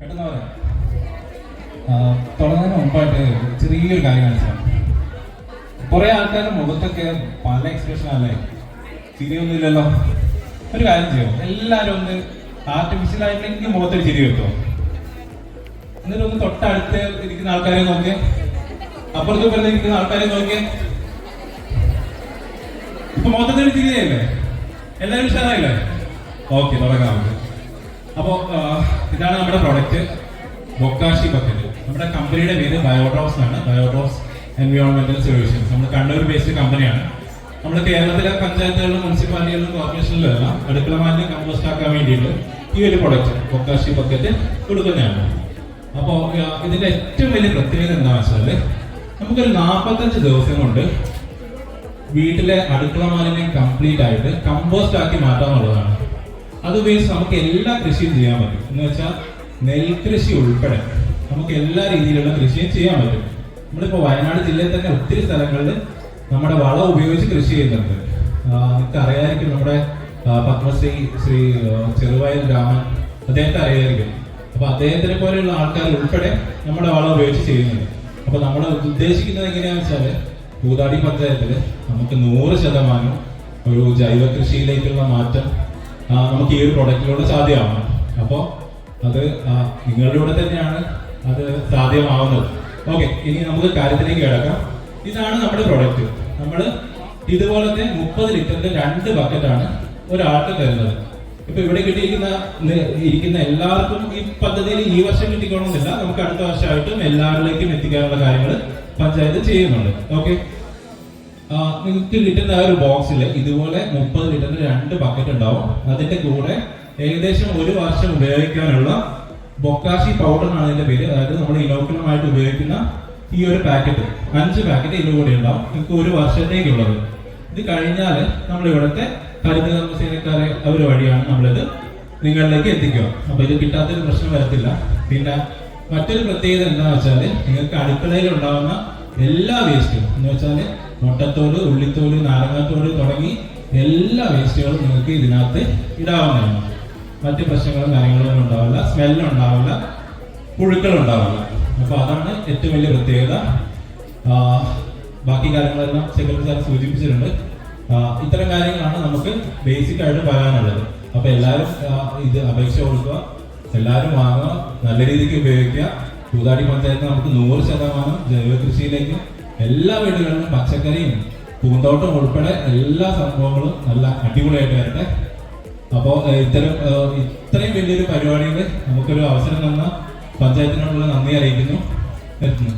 ആ, തുടങ്ങുന്നതിന് മുമ്പായിട്ട് ചെറിയൊരു കാര്യം കാണിച്ചാൽ കുറെ ആൾക്കാരുടെ മുഖത്തൊക്കെ പല എക്സ്പ്രഷൻ അല്ലേ? ചിരിയൊന്നുമില്ലല്ലോ. ഒരു കാര്യം ചെയ്യോ? എല്ലാരും ഒന്ന് ആർട്ടിഫിഷ്യൽ ആയിട്ടെങ്കിലും മുഖത്തൊരു ചിരി വെക്കോ എന്നിട്ട് ഒന്ന് തൊട്ടടുത്ത് ഇരിക്കുന്ന ആൾക്കാരെ നോക്കിയേ. അപ്പുറത്ത് ഇപ്പുറത്ത് ഇരിക്കുന്ന ആൾക്കാരെ നോക്കിയേ. ഇപ്പൊ ചിരിയല്ലേ? എല്ലാരും ഉഷാറായില്ലേ? ഓക്കെ തുടങ്ങാം അപ്പോ ആ, ഇതാണ് നമ്മുടെ പ്രോഡക്റ്റ് ബൊക്കാഷി ബക്കറ്റ്. നമ്മുടെ കമ്പനിയുടെ പേര് ബയോഡ്രോപ്സ് ആണ്. ബയോഡ്രോപ്സ് എൻവയോൺമെന്റൽ സൊല്യൂഷൻസ് നമ്മൾ കണ്ണൂർ ബേസ്ഡ് കമ്പനിയാണ്. നമ്മൾ കേരളത്തിലെ പഞ്ചായത്തുകളിലും മുനിസിപ്പാലിറ്റികളിലും കോർപ്പറേഷനിലും എല്ലാം അടുക്കള മാലിന്യം കമ്പോസ്റ്റ് ആക്കാൻ വേണ്ടിയിട്ട് ഈ ഒരു പ്രൊഡക്റ്റ് ബൊക്കാഷി ബക്കറ്റ് കൊടുക്കുന്നതാണ്. അപ്പോൾ ഇതിന്റെ ഏറ്റവും വലിയ പ്രത്യേകത എന്താണെന്ന് വെച്ചാൽ നമുക്കൊരു നാൽപ്പത്തഞ്ച് ദിവസം കൊണ്ട് വീട്ടിലെ അടുക്കള മാലിന്യം കംപ്ലീറ്റ് ആയിട്ട് കമ്പോസ്റ്റ് ആക്കി മാറ്റാന്നുള്ളതാണ്. അത് ഉപയോഗിച്ച് നമുക്ക് എല്ലാ കൃഷിയും ചെയ്യാൻ പറ്റും. എന്ന് വെച്ചാൽ നെൽകൃഷി ഉൾപ്പെടെ നമുക്ക് എല്ലാ രീതിയിലുള്ള കൃഷിയും ചെയ്യാൻ പറ്റും. നമ്മളിപ്പോ വയനാട് ജില്ലയിൽ തന്നെ ഒത്തിരി സ്ഥലങ്ങളിൽ നമ്മുടെ വളം ഉപയോഗിച്ച് കൃഷി ചെയ്യുന്നുണ്ട്. നമുക്ക് അറിയാമായിരിക്കും നമ്മുടെ പത്മശ്രീ ശ്രീ ചെറുവായൽ രാമൻ അദ്ദേഹത്തെ അറിയായിരിക്കും. അപ്പൊ അദ്ദേഹത്തിനെ പോലെയുള്ള ആൾക്കാർ ഉൾപ്പെടെ നമ്മുടെ വളം ഉപയോഗിച്ച് ചെയ്യുന്നുണ്ട്. അപ്പൊ നമ്മൾ ഉദ്ദേശിക്കുന്നത് എങ്ങനെയാണെന്ന് വെച്ചാൽ പൂതാടി പഞ്ചായത്തിൽ നമുക്ക് നൂറ് ശതമാനം ഒരു ജൈവ കൃഷിയിലേക്കുള്ള മാറ്റം നമുക്ക് ഈ ഒരു പ്രൊഡക്റ്റിലൂടെ സാധ്യമാവണം. അപ്പോൾ അത് നിങ്ങളിലൂടെ തന്നെയാണ് അത് സാധ്യമാവുന്നത്. ഓക്കെ ഇനി നമുക്ക് കാര്യത്തിലേക്ക് കിടക്കാം. ഇതാണ് നമ്മുടെ പ്രൊഡക്റ്റ് നമ്മൾ ഇതുപോലത്തെ മുപ്പത് ലിറ്ററിന്റെ രണ്ട് ബക്കറ്റാണ് ഒരാൾക്ക് തരുന്നത്. ഇപ്പൊ ഇവിടെ കിട്ടിയിരിക്കുന്ന ഇരിക്കുന്ന എല്ലാവർക്കും ഈ പദ്ധതിയിൽ ഈ വർഷം കിട്ടിക്കണമെന്നില്ല. നമുക്ക് അടുത്ത വർഷമായിട്ടും എല്ലാവരിലേക്കും എത്തിക്കാനുള്ള കാര്യങ്ങൾ പഞ്ചായത്ത് ചെയ്യുന്നുണ്ട്. ഓക്കെ നിങ്ങൾക്ക് കിട്ടുന്ന ആ ഒരു ബോക്സിൽ ഇതുപോലെ മുപ്പത് ലിറ്ററിന്റെ രണ്ട് ബക്കറ്റ് ഉണ്ടാവും. അതിന്റെ കൂടെ ഏകദേശം ഒരു വർഷം ഉപയോഗിക്കാനുള്ള ബൊക്കാഷി പൗഡർ ആണ് ഇതിന്റെ പേര്. അതായത് നമ്മൾ ഇനോക്കുലമായിട്ട് ഉപയോഗിക്കുന്ന ഈ ഒരു പാക്കറ്റ് അഞ്ച് പാക്കറ്റ് ഇതിന് കൂടെ ഉണ്ടാവും. നിങ്ങൾക്ക് ഒരു വർഷത്തേക്കുള്ളത്. ഇത് കഴിഞ്ഞാൽ നമ്മൾ ഇവിടുത്തെ ഹരിതകർമ്മസേനക്കാരെ അവർ വഴിയാണ് നമ്മളിത് നിങ്ങളിലേക്ക് എത്തിക്കുക. അപ്പൊ ഇത് കിട്ടാത്തൊരു പ്രശ്നം വരത്തില്ല. പിന്നെ മറ്റൊരു പ്രത്യേകത എന്താണെന്ന് വെച്ചാൽ നിങ്ങൾക്ക് അടുക്കളയിൽ ഉണ്ടാകുന്ന എല്ലാ വേസ്റ്റും എന്ന് വെച്ചാൽ മുട്ടത്തോട് ഉള്ളിത്തോട് നാരങ്ങത്തോട് തുടങ്ങി എല്ലാ വേസ്റ്റുകളും നിങ്ങൾക്ക് ഇതിനകത്ത് ഇടാവുന്നതാണ്. മറ്റ് പ്രശ്നങ്ങളും കാര്യങ്ങളൊന്നും ഉണ്ടാവില്ല. സ്മെല്ലും ഉണ്ടാവില്ല. പുഴുക്കൾ ഉണ്ടാവില്ല. അപ്പൊ അതാണ് ഏറ്റവും വലിയ പ്രത്യേകത. ബാക്കി കാര്യങ്ങളെല്ലാം സെക്രട്ടറി സാർ സൂചിപ്പിച്ചിട്ടുണ്ട്. ഇത്തരം കാര്യങ്ങളാണ് നമുക്ക് ബേസിക് ആയിട്ട് പറയാനുള്ളത്. അപ്പൊ എല്ലാവരും ഇത് അപേക്ഷ കൊടുക്കുക. എല്ലാവരും വാങ്ങുക. നല്ല രീതിക്ക് ഉപയോഗിക്കുക. പൂതാടി പഞ്ചായത്ത് നമുക്ക് നൂറ് ശതമാനം ജൈവ കൃഷിയിലേക്കും എല്ലാ വീടുകളിലും പച്ചക്കറിയും പൂന്തോട്ടം ഉൾപ്പെടെ എല്ലാ സംഭവങ്ങളും നല്ല അടിപൊളിയായിട്ട് വരട്ടെ. അപ്പോൾ ഇത്തരം ഇത്രയും വലിയൊരു പരിപാടിയിൽ നമുക്കൊരു അവസരം തന്ന പഞ്ചായത്തിനോടുള്ള നന്ദി അറിയിക്കുന്നു. നിർത്തുന്നു